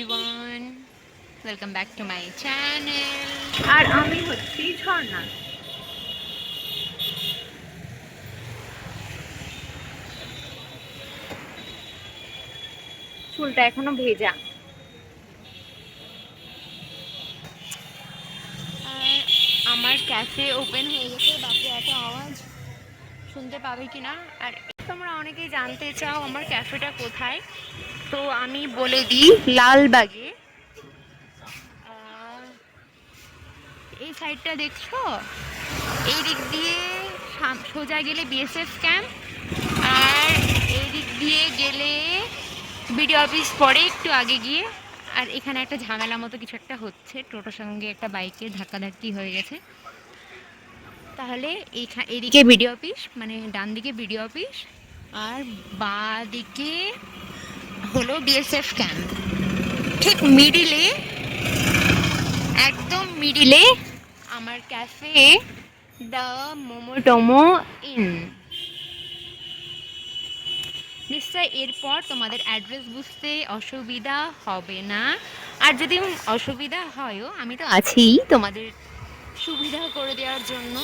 Everyone welcome back to my channel আর আমি হচ্ছি ঝর্ণা। চুলটা এখনও ভেজা। আর আমার ক্যাফে ওপেন হয়ে গেছে বাপরে এত আওয়াজ। শুনতে পাবে কি না আর তোমরা অনেকেই জানতে চাও আমার ক্যাফেটা কোথায়। তো আমি বলে দিই, লালবাগে এই সাইডটা দেখছ? এই দিক দিয়ে সোজা গেলে বিএসএফ ক্যাম্প আর এই দিক দিয়ে গেলে বিডিও অফিস পরে একটু আগে গিয়ে, আর এখানে একটা ঝামেলা মতো কিছু একটা হচ্ছে। টোটোর সঙ্গে একটা বাইকের ধাক্কাধাক্কি হয়ে গেছে। তাহলে এইখা- এদিকে বিডিও অফিস মানে ডান দিকে বিডিও অফিস আর বা দিকে হলো বিএসএফ ক্যাম্প ঠিক মিডিলে একদম মিডিলে আমার cafe the Momo Tomo in নিশ্চয় এরপর তোমাদের অ্যাড্রেস বুঝতে অসুবিধা হবে না। আর যদি অসুবিধা হয়ও, আমি তো আছিই তোমাদের সুবিধা করে দেওয়ার জন্য।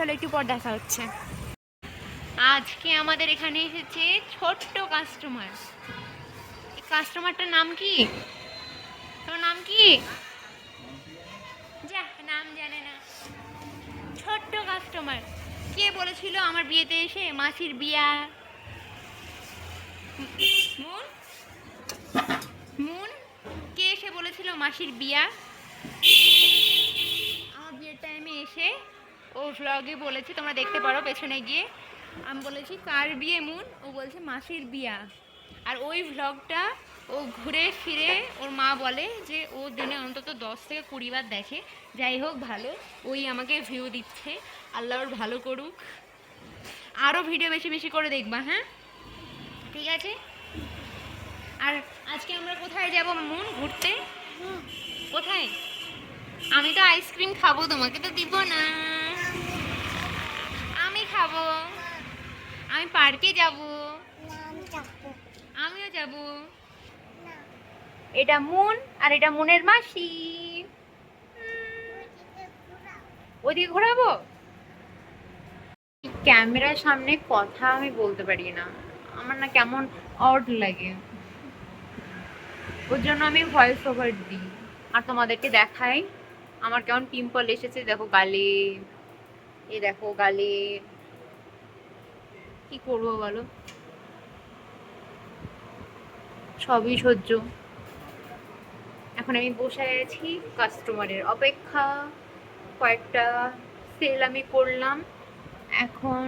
চলো একটু পর দেখা হচ্ছে। আজকে আমাদের এখানে এসেছে ছোট্ট কাস্টমার কাস্টমারটার নাম কি? তোমার নাম কি? যা নাম জানে না। ছোট্ট কাস্টমার কে বলেছিল আমার বিয়েতে এসে? মাসির বিয়া। মুন? মুন? কে এসে বলেছিল মাসির বিয়া? আমার বিয়ের টাইমে এসে ও ভ্লগে বলেছে তোমরা দেখতে পারো পেছনে গিয়ে। আমি বলেছি কার বিয়ে মুন? ও বলছে মাসির বিয়া। আর ওই ভ্লগটা ও ঘুরে ফিরে ওর মা বলে যে ও দিনে অন্তত দশ থেকে কুড়ি বার দেখে। যাই হোক ভালো। ওই আমাকে ভিউ দিচ্ছে। আল্লাহর ভালো করুক। আরও ভিডিও বেশি বেশি করে দেখবা হ্যাঁ? ঠিক আছে? আর আজকে আমরা কোথায় যাব মন ঘুরতে? কোথায়? আমি তো আইসক্রিম খাব তোমাকে তো দিব না। খাব আমি পার্কে যাব। আমিও যাব। এটা মুন আর এটা মুনের মাসি। ওদিকে ঘোরাবো? ক্যামেরার সামনে কথা আমি বলতে পারি না। আমার না কেমন অড লাগে। ওর জন্য আমি ভয়েস ওভার দিই। আর তোমাদেরকে দেখাই। আমার কেমন পিম্পল এসেছে, দেখো গালে। এ দেখো গালে। কি করব বলো? সবই সহ্য। এখন আমি বসে আছি কাস্টমারের অপেক্ষা। কয়েকটা সেল আমি করলাম। এখন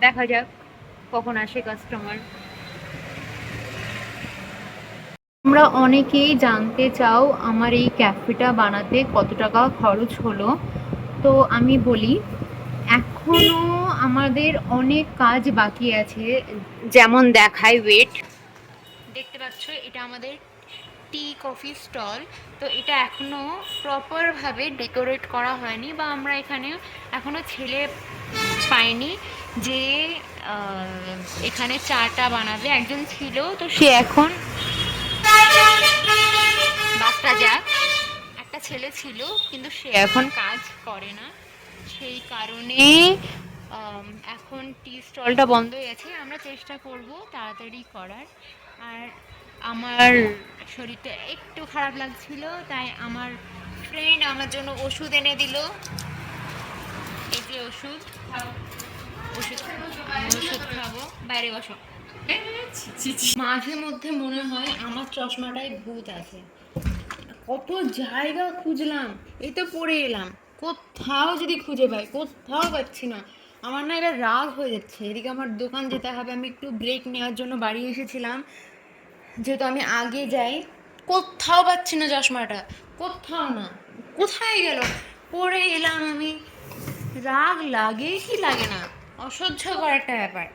দেখা যাক কখন আসে কাস্টমার তোমরা অনেকেই জানতে চাও আমার এই ক্যাফেটা বানাতে কত টাকা খরচ হলো। তো আমি বলি, এখনও আমাদের অনেক কাজ বাকি আছে। যেমন দেখায় ওয়েট দেখতে পাচ্ছ এটা আমাদের টি কফি স্টল তো এটা এখনও প্রপারভাবে ডেকোরেট করা হয়নি বা আমরা এখানে এখনও ছেলে পাইনি যে এখানে চাটা বানাবে। একজন ছিল তো সে এখন বাচ্চা যাক। একটা ছেলে ছিল কিন্তু সে এখন কাজ করে না। সেই কারণে এখন টি স্টলটা বন্ধ হয়ে গেছে আমরা চেষ্টা করব তাড়াতাড়ি করার। আর আমার শরীরটা একটু খারাপ লাগছিল, তাই আমার ফ্রেন্ড আমার জন্য ওষুধ এনে দিল। এই যে ওষুধ ওষুধ ওষুধ খাব, বাইরে বসো। মাঝে মধ্যে মনে হয় আমার চশমাটায় ভূত আছে। কত জায়গা খুঁজলাম এই তো পড়ে এলাম, কোথাও যদি খুঁজে পাই, কোথাও পাচ্ছি না। আমার না এবার রাগ হয়ে যাচ্ছে। এদিকে আমার দোকান যেতে হবে, আমি একটু ব্রেক নেওয়ার জন্য বাড়ি এসেছিলাম। যেহেতু আমি আগে যাই, কোথাও পাচ্ছি না চশমাটা, কোথাও না, কোথায় গেল? পরে এলাম আমি। রাগ লাগে কি লাগে না? অসহ্যকর একটা ব্যাপার।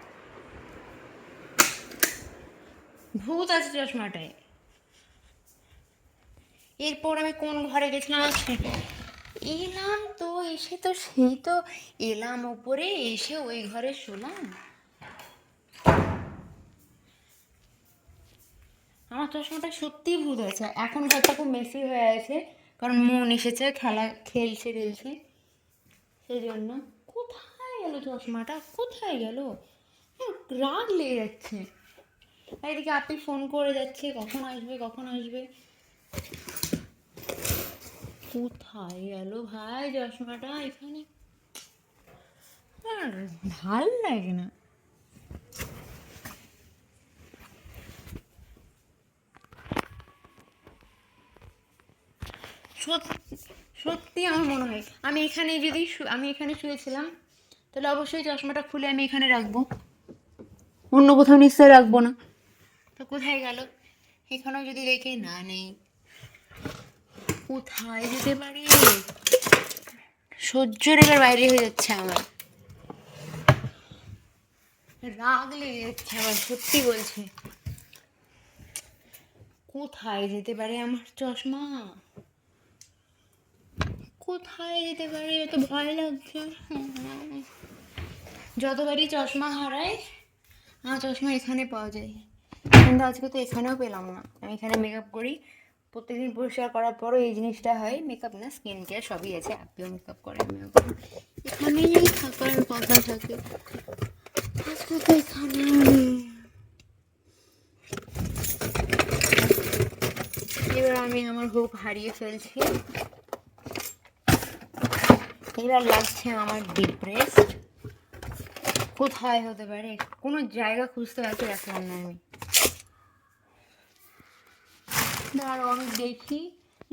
ভূত আছে চশমাটায়। এরপর আমি কোন ঘরে গেছিলাম? এলাম তো, এসে তো সেই তো এলাম উপরে এসে ওই ঘরে শুলাম। আমার চশমাটা সত্যিই ভুল হয়েছে। এখন ঘরটা খুব মেসি হয়ে আছে, কারণ মন এসেছে, খেলা খেলছে রেলছে সেই জন্য। কোথায় গেল চশমাটা? কোথায় গেল? রাগ লেগে যাচ্ছে। এদিকে আপনি ফোন করে যাচ্ছে, কখন আসবে কখন আসবে? কোথায় গেল ভাই চশমাটা এখানে? আর ভালো লাগে না। সত্যি আমার মনে হয়, আমি এখানে যদি আমি এখানে শুয়েছিলাম, তাহলে অবশ্যই চশমাটা খুলে আমি এখানে রাখব। অন্য কোথাও নিশ্চয়ই রাখব না। তো কোথায় গেল? এখানেও যদি দেখি, না নেই। কোথায় যেতে পারে? সহ্য রেখার বাইরে হয়ে যাচ্ছে আমার। রাগ লেগে যাচ্ছে আমার, সত্যি বলছি। কোথায় যেতে পারে আমার চশমা? কোথায় যেতে পারে? এত ভয় লাগছে। যতবারই চশমা হারাই, আমার চশমা এখানে পাওয়া যায়। কিন্তু আজকে তো এখানেও পেলাম না। আমি এখানে মেকআপ করি। প্রত্যেকদিন পরিষ্কার করার পরও এই জিনিসটা হয় মেকআপ না স্কিন কেয়ার সবই আছে আপনিও মেকআপ করে আমিও করি। এখানেই থাকার কথা থাকে। আজকে তো এখানেও এবার আমি আমার হুক হারিয়ে ফেলছি। এবার লাগছে আমার ডিপ্রেসড কোথায় হতে পারে? কোনো জায়গা খুঁজতে পারছি রাখলাম না আমি। দাঁড়াও আমি দেখি,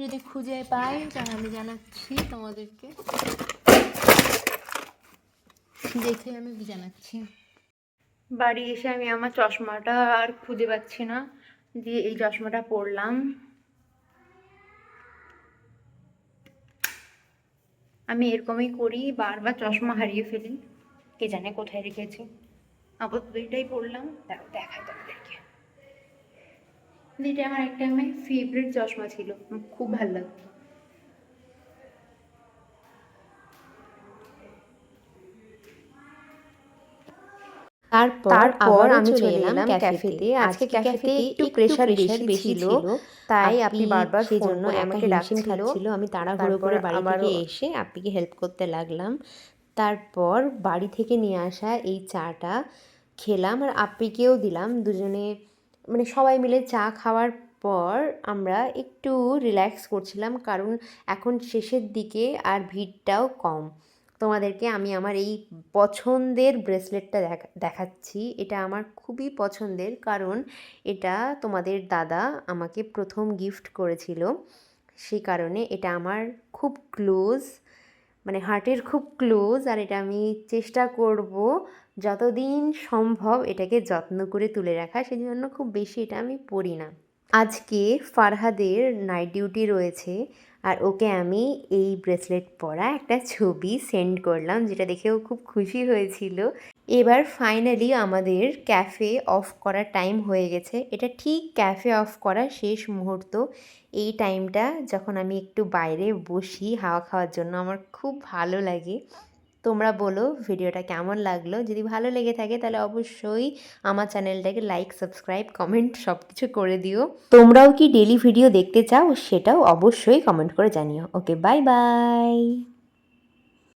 যদি খুঁজে পাই তাহলে আমি জানাচ্ছি তোমাদেরকে। দেখে আমি জানাচ্ছি। বাড়ি এসে আমি আমার চশমাটা আর খুঁজে পাচ্ছি না, দিয়ে এই চশমাটা পরলাম। আমি এরকমই করি, বারবার চশমা হারিয়ে ফেলি, কে জানে কোথায় রেখেছি। আপাতত এটাই তারপর দেখাই তোমাদেরকে। এটা আমার একটা আমার ফেভারিট চশমা ছিল। আমার খুব ভালো লাগতো। তারপর তারপর আবার আমি চলে এলাম ক্যাফেতে। আজকে ক্যাফেতে একটু প্রেশার বেশি ছিল। ছিল। তাই আপনি বারবার সেই জন্য আমাকে ডাকছিল। ডাকছিল আমি তাড়াহুড়ো করে বাড়ি থেকে এসে আপ্পিকে হেল্প করতে লাগলাম। তারপর বাড়ি থেকে নিয়ে আসা এই চাটা খেলাম আর আপ্পিকেও দিলাম। দুজনে মানে সবাই মিলে চা খাওয়ার পর আমরা একটু রিল্যাক্স করছিলাম, কারণ এখন শেষের দিকে আর ভিড়টাও কম। তোমাদেরকে আমি আমার এই পছন্দের ব্রেসলেটটা দেখা, দেখাচ্ছি। এটা আমার খুবই পছন্দের, কারণ এটা তোমাদের দাদা আমাকে প্রথম গিফট করেছিল। সেই কারণে এটা আমার খুব ক্লোজ মানে হার্টের খুব ক্লোজ আর এটা আমি চেষ্টা করব যতদিন সম্ভব এটাকে যত্ন করে তুলে রাখা সেই জন্য খুব বেশি এটা আমি পড়ি না। আজকে ফারহাদের নাইট ডিউটি রয়েছে আর ওকে আমি এই ব্রেসলেট পরা একটা ছবি সেন্ড করলাম, যেটা দেখেও খুব খুশি হয়েছিল। এবার ফাইনালি আমাদের ক্যাফে অফ করার টাইম হয়ে গেছে। এটা ঠিক ক্যাফে অফ করার শেষ মুহূর্ত। এই টাইমটা যখন আমি একটু বাইরে বসি হাওয়া খাওয়ার জন্য, আমার খুব ভালো লাগে। তোমরা বলো ভিডিওটা কেমন লাগল? যদি ভালো লেগে থাকে তাহলে অবশ্যই আমার চ্যানেলটাকে লাইক সাবস্ক্রাইব কমেন্ট সব কিছু করে দিও। তোমরাও কি ডেলি ভিডিও দেখতে চাও সেটাও অবশ্যই কমেন্ট করে জানিও। Okay bye bye